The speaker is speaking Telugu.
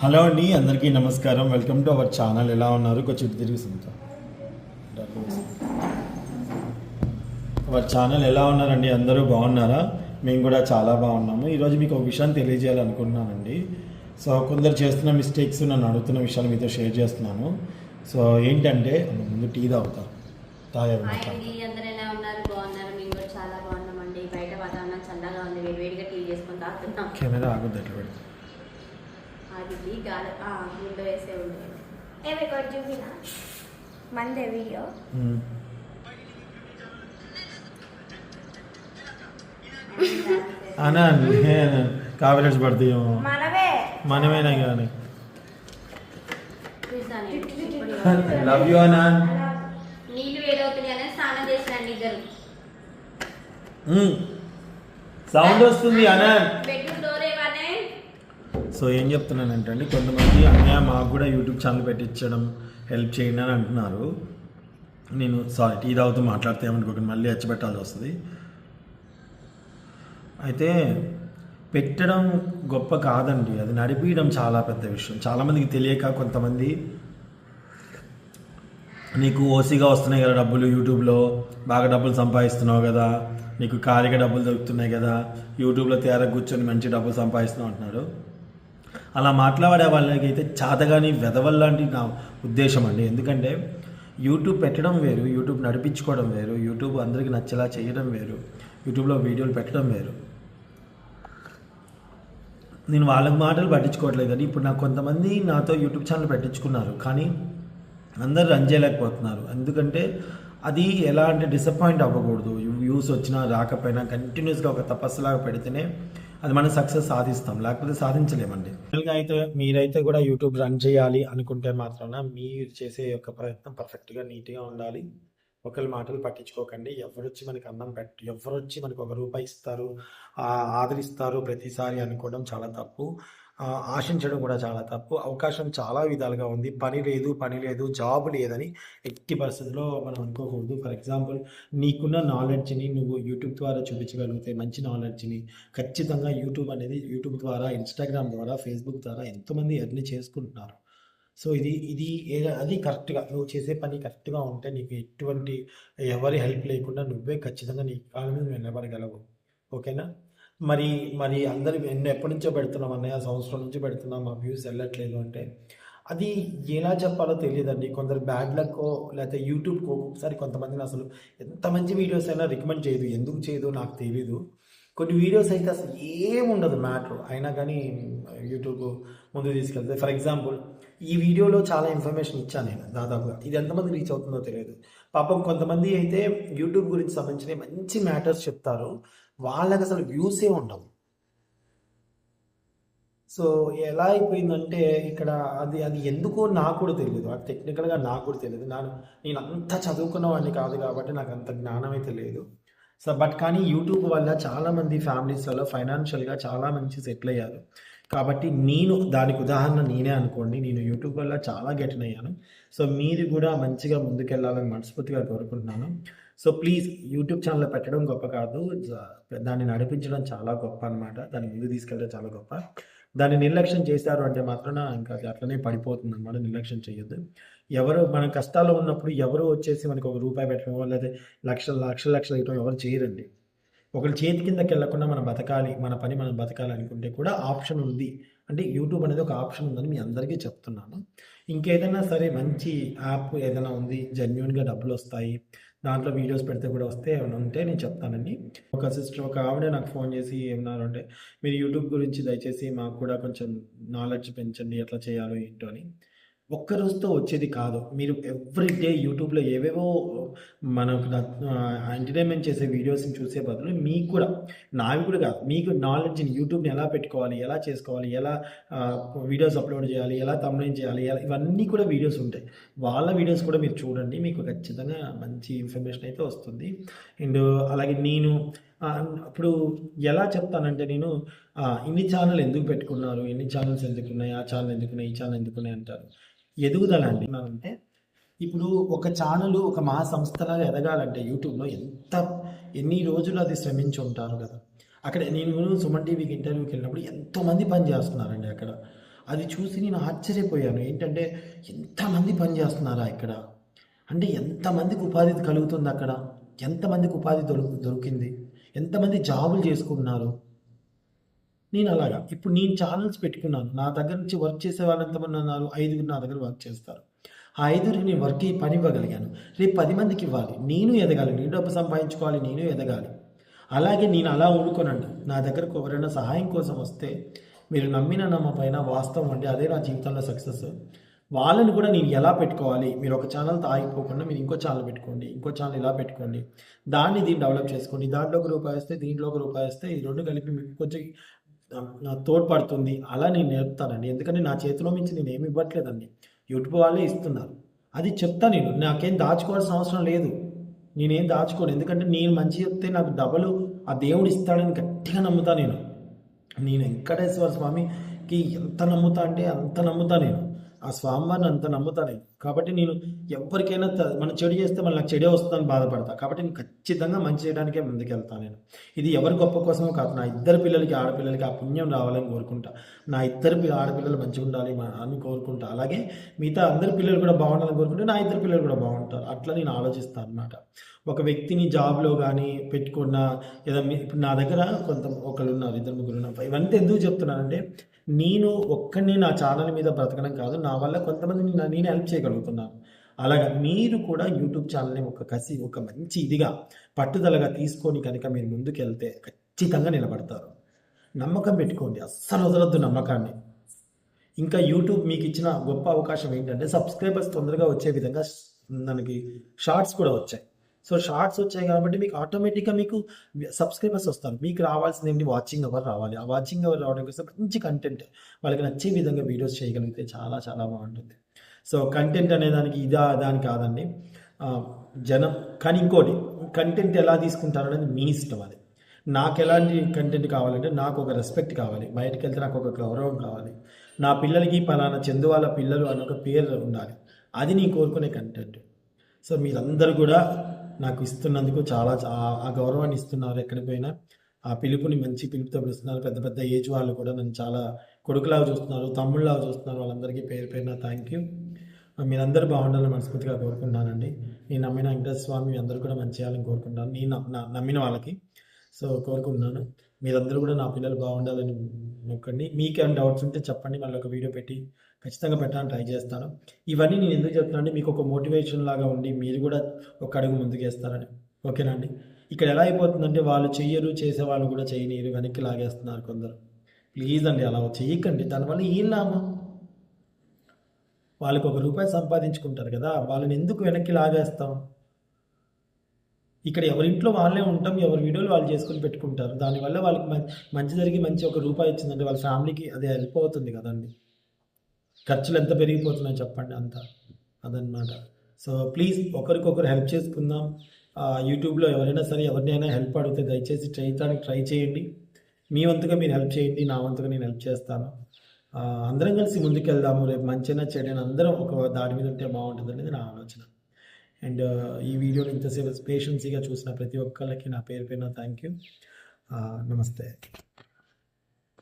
హలో అండి అందరికీ నమస్కారం. Welcome to our channel. ఎలా ఉన్నారు? కొంచెం తిరిగి సునీత. అవర్ ఛానల్ ఎలా ఉన్నారండి? అందరూ బాగున్నారా? మేము కూడా చాలా బాగున్నాము. ఈరోజు మీకు ఒక విషయం తెలియజేయాలనుకుంటున్నానండి. సో కొందరు చేస్తున్న మిస్టేక్స్ నన్ను అడుగుతున్న విషయాలు మీతో షేర్ చేస్తున్నాను. సో ఏంటంటే ముందు టీ తాగుతా. తాగే హాయ్ అండి అందరూ ఎలా ఉన్నారు? బాగున్నారు? మేము కూడా చాలా బాగున్నామండి. బయట వాతావరణం చల్లగా ఉంది. వేడి వేడిగా టీ చేసుకొని తాగుతున్నాం. కెమెరా ఆగుద్ది పెడతా. టీ గాలి ఆ, గుండె వేసే ఉంది. ఏమి ఇక్కడ చూపిన? మందే వీడియో. అనా కావిరెట్స్ పడతాయేమో మనమే. మనమేనా కానీ చూసాను. లవ్ యూ అనా. నీళ్ళు వేడవుతున్నాయి అని స్నానం చేసినండి ఇద్దరు. సౌండ్ వస్తుంది అనా. సో ఏం చెప్తున్నానంటే అండి కొంతమంది అన్నయ్య మాకు కూడా యూట్యూబ్ ఛానల్ పెట్టించడం హెల్ప్ చేయండి అని అంటున్నారు. నేను సారీ టీ తాగుతూ మాట్లాడితే ఏమనుకోకండి మళ్ళీ ఎచ్చిపెట్టాల్సి వస్తుంది. అయితే పెట్టడం గొప్ప కాదండి అది నడిపించడం చాలా పెద్ద విషయం. చాలామందికి తెలియక కొంతమంది నీకు ఓసీగా వస్తున్నాయి కదా డబ్బులు యూట్యూబ్లో బాగా డబ్బులు సంపాదిస్తున్నావు కదా నీకు ఖాళీగా డబ్బులు దొరుకుతున్నాయి కదా యూట్యూబ్లో తేరా కూర్చొని మంచి డబ్బులు సంపాదిస్తున్నావు అంటున్నారు. అలా మాట్లాడే వాళ్ళకి అయితే చాతగాని వెదవల్లాంటి నా ఉద్దేశం అండి. ఎందుకంటే యూట్యూబ్ పెట్టడం వేరు యూట్యూబ్ నడిపించుకోవడం వేరు యూట్యూబ్ అందరికీ నచ్చేలా చేయడం వేరు యూట్యూబ్లో వీడియోలు పెట్టడం వేరు. నేను వాళ్ళ మాటలు పట్టించుకోవట్లేదు కానీ ఇప్పుడు నాకు కొంతమంది నాతో యూట్యూబ్ ఛానల్ పెట్టించుకున్నారు. కానీ అందరు రన్ చేయలేకపోతున్నారు. ఎందుకంటే అది ఎలా అంటే డిసప్పాయింట్ అవ్వకూడదు. వ్యూస్ వచ్చినా రాకపోయినా కంటిన్యూస్గా ఒక తపస్సులాగా పెడితేనే అది మనం సక్సెస్ సాధిస్తాం లేకపోతే సాధించలేమండి. అయితే మీరైతే కూడా యూట్యూబ్ రన్ చేయాలి అనుకుంటే మాత్రాన మీరు చేసే యొక్క ప్రయత్నం పర్ఫెక్ట్గా నీట్గా ఉండాలి. ఒకరి మాటలు పట్టించుకోకండి. ఎవరొచ్చి మనకు మనకి అన్నం పెట్టి ఎవరొచ్చి వచ్చి మనకు ఒక రూపాయి ఇస్తారు ఆదరిస్తారు ప్రతిసారి అనుకోవడం చాలా తప్పు. ఆశించడం కూడా చాలా తప్పు. అవకాశం చాలా విధాలుగా ఉంది. పని లేదు పని లేదు జాబ్ లేదని ఎట్టి పరిస్థితుల్లో మనం అనుకోకూడదు. ఫర్ ఎగ్జాంపుల్ నీకున్న నాలెడ్జ్ని నువ్వు యూట్యూబ్ ద్వారా చూపించగలిగితే మంచి నాలెడ్జ్ని ఖచ్చితంగా యూట్యూబ్ అనేది యూట్యూబ్ ద్వారా ఇన్స్టాగ్రామ్ ద్వారా ఫేస్బుక్ ద్వారా ఎంతోమంది ఎర్ని చేసుకుంటున్నారు. సో ఇది ఇది ఏ- అది కరెక్ట్గా నువ్వు చేసే పని కరెక్ట్గా ఉంటే నీకు ఎటువంటి ఎవరి హెల్ప్ లేకుండా నువ్వే ఖచ్చితంగా నీ కాలం మీద నిలబడగలవు. ఓకేనా? మరి మరి అందరి ఎన్నో ఎప్పటి నుంచో పెడుతున్నాం అన్నయ్య సంవత్సరం నుంచి పెడుతున్నాం మా వ్యూస్ వెళ్ళట్లేదు అంటే అది ఎలా చెప్పాలో తెలియదండి. కొందరు బ్యాడ్ లక్కో లేకపోతే యూట్యూబ్కో ఒకసారి కొంతమందిని అసలు ఎంత మంచి వీడియోస్ అయినా రికమెండ్ చేయదు. ఎందుకు చేయదు నాకు తెలీదు. కొన్ని వీడియోస్ అయితే అసలు ఏముండదు మ్యాటర్. అయినా కానీ యూట్యూబ్ ముందు తీసుకెళ్తే ఫర్ ఎగ్జాంపుల్ ఈ వీడియోలో చాలా ఇన్ఫర్మేషన్ ఇచ్చాను నేను దాదాపుగా. ఇది ఎంతమంది రీచ్ అవుతుందో తెలియదు. పాపం కొంతమంది అయితే యూట్యూబ్ గురించి సంబంధించిన మంచి మ్యాటర్స్ చెప్తారు. వాళ్ళకి అసలు వ్యూసే ఉండవు. సో ఎలా అయిపోయిందంటే ఇక్కడ అది అది ఎందుకో నాకు కూడా తెలియదు అది టెక్నికల్గా నాకు కూడా తెలియదు నాకు నేను అంత చదువుకున్న వాడిని కాదు కాబట్టి నాకు అంత జ్ఞానం అయితే లేదు సో బట్ కానీ యూట్యూబ్ వల్ల చాలామంది ఫ్యామిలీస్లలో ఫైనాన్షియల్గా చాలా మంచి సెటిల్ అయ్యారు. కాబట్టి నేను దానికి ఉదాహరణ నేనే అనుకోండి. నేను యూట్యూబ్ వల్ల చాలా గెటిన్ అయ్యాను. సో మీరు కూడా మంచిగా ముందుకెళ్ళాలని మనస్ఫూర్తిగా కోరుకుంటున్నాను. సో ప్లీజ్ యూట్యూబ్ ఛానల్ పెట్టడం గొప్ప కాదు. దాన్ని నడిపించడం చాలా గొప్ప అన్నమాట. దాన్ని ముందు తీసుకెళ్ళడం చాలా గొప్ప. దాన్ని నిర్లక్ష్యం చేశారు అంటే మాత్రాన ఇంకా అది అట్లనే పడిపోతుంది అనమాట నిర్లక్ష్యం చేయొద్దు. ఎవరు మన కష్టాల్లో ఉన్నప్పుడు ఎవరు వచ్చేసి మనకు ఒక రూపాయి పెట్టడం లేదా లక్షల లక్షల లక్షలు ఇవ్వడం ఎవరు చేయరండి. ఒకరి చేతి కిందకి వెళ్ళకుండా మనం బతకాలి మన పని మనం బతకాలి అనుకుంటే కూడా ఆప్షన్ ఉంది. అంటే యూట్యూబ్ అనేది ఒక ఆప్షన్ ఉందని మీ అందరికీ చెప్తున్నాను. ఇంకేదైనా సరే మంచి యాప్ ఏదైనా ఉంది జెన్యున్గా డబ్బులు వస్తాయి దాంట్లో వీడియోస్ పెడితే కూడా వస్తే ఏమైనా ఉంటే నేను చెప్తానండి. ఒక సిస్టర్ ఒక ఆవిడ నాకు ఫోన్ చేసి ఏమన్నారు అంటే మీరు యూట్యూబ్ గురించి దయచేసి మాకు కూడా కొంచెం నాలెడ్జ్ పెంచండి ఎట్లా చేయాలో ఏంటో అని. ఒక్క రోజుతో వచ్చేది కాదు. మీరు ఎవ్రీ డే యూట్యూబ్లో ఏవేవో మనకు ఎంటర్టైన్మెంట్ చేసే వీడియోస్ని చూసే బదులు మీకు కూడా నావి కూడా కాదు మీకు నాలెడ్జ్ని యూట్యూబ్ని ఎలా పెట్టుకోవాలి ఎలా చేసుకోవాలి ఎలా వీడియోస్ అప్లోడ్ చేయాలి ఎలా తమ్లైన్ చేయాలి ఎలా ఇవన్నీ కూడా వీడియోస్ ఉంటాయి. వాళ్ళ వీడియోస్ కూడా మీరు చూడండి మీకు ఖచ్చితంగా మంచి ఇన్ఫర్మేషన్ అయితే వస్తుంది. అండ్ అలాగే నేను అప్పుడు ఇప్పుడు ఎలా చెప్తానంటే నేను ఇన్ని ఛానల్ ఎందుకు పెట్టుకున్నారు ఎన్ని ఛానల్స్ ఎందుకున్నాయి ఆ ఛానల్ ఎందుకున్నాయి ఈ ఛానల్ ఎందుకున్నాయి అంటారు. ఎదుగుదల అండి అంటే ఇప్పుడు ఒక ఛానల్ ఒక మహా సంస్థలాగా ఎదగాలంటే యూట్యూబ్లో ఎంత ఎన్ని రోజులు అది శ్రమించి ఉంటారు కదా. అక్కడ నేను సుమన్ టీవీకి ఇంటర్వ్యూకి వెళ్ళినప్పుడు ఎంతోమంది పని చేస్తున్నారండి అక్కడ. అది చూసి నేను ఆశ్చర్యపోయాను. ఏంటంటే ఎంతమంది పని చేస్తున్నారా ఇక్కడ? అంటే ఎంతమందికి ఉపాధి కలుగుతుంది అక్కడ? ఎంతమందికి ఉపాధి దొరుకు దొరికింది? ఎంతమంది జాబులు చేసుకుంటున్నారు? నేను అలాగా ఇప్పుడు నేను ఛానల్స్ పెట్టుకున్నాను. నా దగ్గర నుంచి వర్క్ చేసే వాళ్ళు ఎంతమంది ఉన్నారు? ఐదుగురు నా దగ్గర వర్క్ చేస్తారు. ఆ ఐదుగురికి నేను వర్క్ పని ఇవ్వగలిగాను. రేపు పది మందికి ఇవ్వాలి. నేను ఎదగాలి. నేను డబ్బు సంపాదించుకోవాలి. నేను ఎదగాలి. అలాగే నేను అలా ఊరుకోనండి. నా దగ్గరకు ఎవరైనా సహాయం కోసం వస్తే మీరు నమ్మిన నమ్మ పైన వాస్తవం అంటే అదే నా జీవితంలో సక్సెస్ వాళ్ళని కూడా నేను ఎలా పెట్టుకోవాలి? మీరు ఒక ఛానల్ ఆగిపోకుండా మీరు ఇంకో ఛానల్ పెట్టుకోండి. ఇంకో ఛానల్ ఇలా పెట్టుకోండి. దాన్ని దీన్ని డెవలప్ చేసుకోండి. దాంట్లో ఒక రూపాయి వస్తే దీంట్లో ఒక రూపాయి వస్తే ఈ రెండు కలిపి మీకు కొంచెం నా తోడ్పడుతుంది అలా నేను నేర్పుతానండి. ఎందుకంటే నా చేతిలో మించి నేను ఏమి ఇవ్వట్లేదండి. యూట్యూబ్ వాళ్ళే ఇస్తున్నారు. అది చెప్తా నేను. నాకేం దాచుకోవాల్సిన అవసరం లేదు. నేనేం దాచుకోను. ఎందుకంటే నేను మంచి చెప్తే నాకు డబలు ఆ దేవుడు ఇస్తాడని గట్టిగా నమ్ముతా నేను. నేను వెంకటేశ్వర స్వామికి ఎంత నమ్ముతా అంటే అంత నమ్ముతా నేను. ఆ స్వామివారిని అంత నమ్ముతా నేను. కాబట్టి నేను ఎవరికైనా త- మనం చెడు చేస్తే మళ్ళీ నాకు చెడే వస్తుందని బాధపడతా. కాబట్టి నేను ఖచ్చితంగా మంచి చేయడానికే ముందుకెళ్తాను నేను. ఇది ఎవరి గొప్ప కోసమో కాదు. నా ఇద్దరు పిల్లలకి ఆడపిల్లలకి ఆ పుణ్యం రావాలని కోరుకుంటా. నా ఇద్దరు పిల్ల ఆడపిల్లలు మంచిగా ఉండాలి మా- అని కోరుకుంటా. అలాగే మిగతా అందరి పిల్లలు కూడా బాగుండాలని కోరుకుంటే నా ఇద్దరు పిల్లలు కూడా బాగుంటారు. అట్లా నేను ఆలోచిస్తాను అనమాట ఒక వ్యక్తిని జాబ్లో కానీ పెట్టుకున్న ఏదో ఇప్పుడు నా దగ్గర కొంత ఒకళ్ళు ఉన్నారు ఇద్దరు ముగ్గురు ఉన్నారు. ఇవంతా ఎందుకు చెప్తున్నానంటే నేను ఒక్కడిని నా ఛానల్ మీద బ్రతకడం కాదు. నా వల్ల కొంతమంది నేను హెల్ప్ చేయగలుగుతున్నాను అలాగా మీరు కూడా యూట్యూబ్ ఛానల్ని ఒక కసి ఒక మంచి ఇదిగా పట్టుదలగా తీసుకొని కనుక మీరు ముందుకెళ్తే ఖచ్చితంగా నిలబడతారు. నమ్మకం పెట్టుకోండి. అస్సలు వదలొద్దు నమ్మకాన్ని. ఇంకా యూట్యూబ్ మీకు ఇచ్చిన గొప్ప అవకాశం ఏంటంటే సబ్స్క్రైబర్స్ తొందరగా వచ్చే విధంగా మనకి షార్ట్స్ కూడా వచ్చాయి. సో షార్ట్స్ వచ్చాయి కాబట్టి మీకు ఆటోమేటిక్గా మీకు సబ్స్క్రైబర్స్ వస్తారు. మీకు రావాల్సింది ఏంటి? వాచింగ్ అవర్ రావాలి. ఆ వాచింగ్ అవర్ రావడం కోసం మంచి కంటెంట్ వాళ్ళకి నచ్చే విధంగా వీడియోస్ చేయగలిగితే చాలా చాలా బాగుంటుంది. సో కంటెంట్ అనే దానికి ఇదా దాని కాదండి. జనం కానీ ఇంకోటి కంటెంట్ ఎలా తీసుకుంటారు అనేది మీ ఇష్టం అది. నాకు ఎలాంటి కంటెంట్ కావాలంటే నాకు ఒక రెస్పెక్ట్ కావాలి. బయటకు వెళ్తే నాకు ఒక గౌరవం కావాలి. నా పిల్లలకి పలానా చందు వాళ్ళ పిల్లలు అని ఒక పేరు ఉండాలి. అది నేను కోరుకునే కంటెంట్ సో మీరందరూ కూడా నాకు ఇస్తున్నందుకు చాలా ఆ గౌరవాన్ని ఇస్తున్నారు ఎక్కడికి పోయినా. ఆ పిలుపుని మంచి పిలుపుతో పిలుస్తున్నారు. పెద్ద పెద్ద ఏజ్ వాళ్ళు కూడా నన్ను చాలా కొడుకులాగా చూస్తున్నారు తమ్ముళ్ళలాగా చూస్తున్నారు. వాళ్ళందరికీ పేరు పేరున థ్యాంక్ యూ మీరందరూ బాగుండాలని మనస్ఫూర్తిగా కోరుకుంటున్నానండి. నేను నమ్మిన వెంకటేశ్వర స్వామి మీ అందరూ కూడా మంచి చేయాలని కోరుకుంటున్నాను. నేను నా- నమ్మిన వాళ్ళకి. సో కోరుకుంటున్నాను. మీరందరూ కూడా నా పిల్లలు బాగుండాలని నొక్కండి. మీకేమైనా డౌట్స్ ఉంటే చెప్పండి. మళ్ళీ ఒక వీడియో పెట్టి ఖచ్చితంగా పెట్టడానికి ట్రై చేస్తాను. ఇవన్నీ నేను ఎందుకు చెప్తాను అంటే మీకు ఒక మోటివేషన్ లాగా ఉండి మీరు కూడా ఒక అడుగు ముందుకు వేస్తారని. ఇక్కడ ఎలా అయిపోతుందంటే వాళ్ళు చెయ్యరు చేసే వాళ్ళు కూడా చేయనీరు వెనక్కి లాగేస్తున్నారు కొందరు. ప్లీజ్ అండి అలా చేయకండి. దానివల్ల ఏం లాభం? వాళ్ళకి ఒక రూపాయి సంపాదించుకుంటారు కదా వాళ్ళని ఎందుకు వెనక్కి లాగేస్తాం? ఇక్కడ ఎవరింట్లో వాళ్ళే ఉంటాం ఎవరి వీడియోలు వాళ్ళు చేసుకుని పెట్టుకుంటారు. దానివల్ల వాళ్ళకి మంచి జరిగి మంచి ఒక రూపాయి ఇచ్చిందంటే వాళ్ళ ఫ్యామిలీకి అది హెల్ప్ అవుతుంది కదండి. ఖర్చులు ఎంత పెరిగిపోతున్నాయి చెప్పండి అంత అదనమాట సో ప్లీజ్ ఒకరికొకరు హెల్ప్ చేసుకుందాం. ఆ, యూట్యూబ్లో ఎవరైనా సరే ఎవరినైనా హెల్ప్ అడిగితే దయచేసి చేయడానికి ట్రై చేయండి. మీ వంతుగా మీరు హెల్ప్ చేయండి నా వంతుగా నేను హెల్ప్ చేస్తాను. అందరం కలిసి ముందుకెళ్దాము రేపు మంచిగా చెడైనా అందరం ఒక దారి మీద ఉంటే బాగుంటుంది అనేది నా ఆలోచన. అండ్ ఈ వీడియోని ఇంతసేపు పేషెన్సీగా చూసిన ప్రతి ఒక్కళ్ళకి నా పేరు పైన థ్యాంక్ యూ నమస్తే.